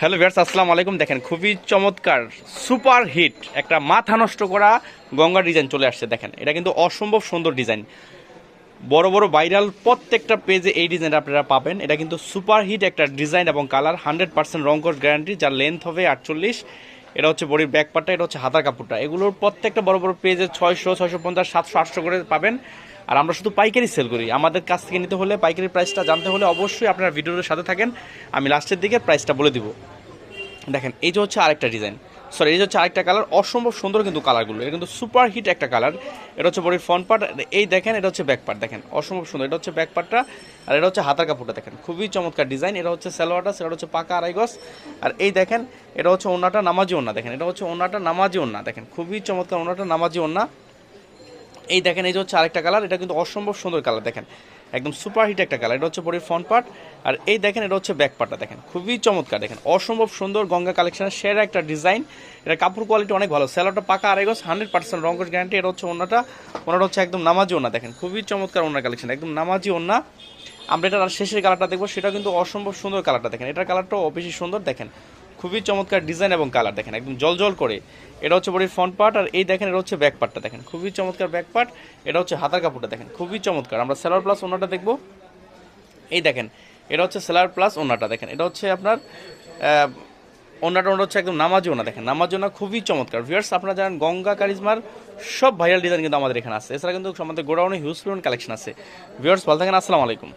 Hello viewers আসসালামু আলাইকুম। দেখেন, খুবই চমৎকার, সুপার হিট একটা মাথা নষ্ট করা গঙ্গা ডিজাইন চলে আসছে, দেখেন। এটা কিন্তু অসম্ভব সুন্দর ডিজাইন। বড় বড় ভাইরাল প্রত্যেকটা পেজে এই ডিজাইনটা আপনারা পাবেন। এটা কিন্তু সুপার হিট একটা ডিজাইন এবং কালার, হান্ড্রেড পার্সেন্ট রঙ্কস গ্যারান্টি, যার লেন্থ হবে আটচল্লিশ। এটা হচ্ছে বডির ব্যাক পার্টটা, এটা হচ্ছে হাতার কাপড়টা। এগুলোর প্রত্যেকটা বড় বড় পেজে ছয়শো ছয়শো পঞ্চাশ, সাতশো, আটশো করে পাবেন। আর আমরা শুধু পাইকারি সেল করি। আমাদের কাছ থেকে নিতে হলে, পাইকারি প্রাইসটা জানতে হলে অবশ্যই আপনারা ভিডিওর সাথে থাকেন। আমি লাস্টের দিকে প্রাইসটা বলে দিব। দেখেন, এই যে হচ্ছে আরেকটা ডিজাইন সরি এই যে হচ্ছে আরেকটা কালার অসম্ভব সুন্দর কিন্তু কালারগুলো এটা কিন্তু সুপার হিট একটা কালার এটা হচ্ছে বডির ফ্রন্ট পার্ট এই দেখেন, এটা হচ্ছে ব্যাক পার্ট দেখেন, অসম্ভব সুন্দর। এটা হচ্ছে ব্যাক পার্টটা আর এটা হচ্ছে হাতার কাপড়টা দেখেন। খুবই চমৎকার ডিজাইন এটা হচ্ছে সালোয়ারটা সেটা হচ্ছে পাকা আড়াই গজ। আর এই দেখেন, এটা হচ্ছে ওনাটা নামাজি ওনা দেখেন, এটা হচ্ছে ওনাটা নামাজি ওনা দেখেন, খুবই চমৎকার ওনাটা নামাজি ওনা এই দেখেন, এই যে হচ্ছে আরেকটা কালার এটা কিন্তু অসম্ভব সুন্দর কালার দেখেন। একদম সুপার হিট একটা কালার এটা হচ্ছে বডির ফ্রন্ট পার্ট আর এই দেখেন, এটা হচ্ছে ব্যাক পার্টটা দেখেন। খুবই চমৎকার, দেখেন। অসম্ভব সুন্দর গঙ্গা কালেকশনের সেরা একটা ডিজাইন এটা কাপড় কোয়ালিটি অনেক ভালো। স্যালোটা পাকা আড়াই গজ হান্ড্রেড পার্সেন্ট রঙ্গস গ্যারান্টি এটা হচ্ছে ওনাটা ওনাটা হচ্ছে একদম নামাজি ওনা, দেখেন। খুবই চমৎকার ওনার কালেকশন একদম নামাজি ওনা। আমরা এটার শেষের কালারটা দেখব সেটা কিন্তু অসম্ভব সুন্দর কালারটা দেখেন। এটার কালারটাও বেশি সুন্দর, দেখেন। খুবই চমৎকার ডিজাইন এবং কালার দেখেন একদম জল জল করে। এটা হচ্ছে বডির ফ্রন্ট পার্ট আর এই দেখেন এটা হচ্ছে ব্যাক পার্টটা দেখেন। খুবই চমৎকার ব্যাক পার্ট এটা হচ্ছে হাতার কাপড়টা দেখেন খুবই চমৎকার। আমরা সেলার প্লাস ওনাটা দেখব। এই দেখেন এটা হচ্ছে সেলার প্লাস ওনাটা দেখেন এটা হচ্ছে আপনার আহ, ওনাটা ওনাটা হচ্ছে একদম নামাজি ওনা দেখেন। নামাজি ওনা খুবই চমৎকার। ভিউয়ার্স আপনারা জানেন গঙ্গা কারিজমার সব ভাইরাল ডিজাইন কিন্তু আমাদের এখানে আছে। এছাড়া কিন্তু আমাদের গোডাউনে হিউজ কালেকশন আছে। ভিউয়ার্স ভালো থাকেন আসসালামু আলাইকুম।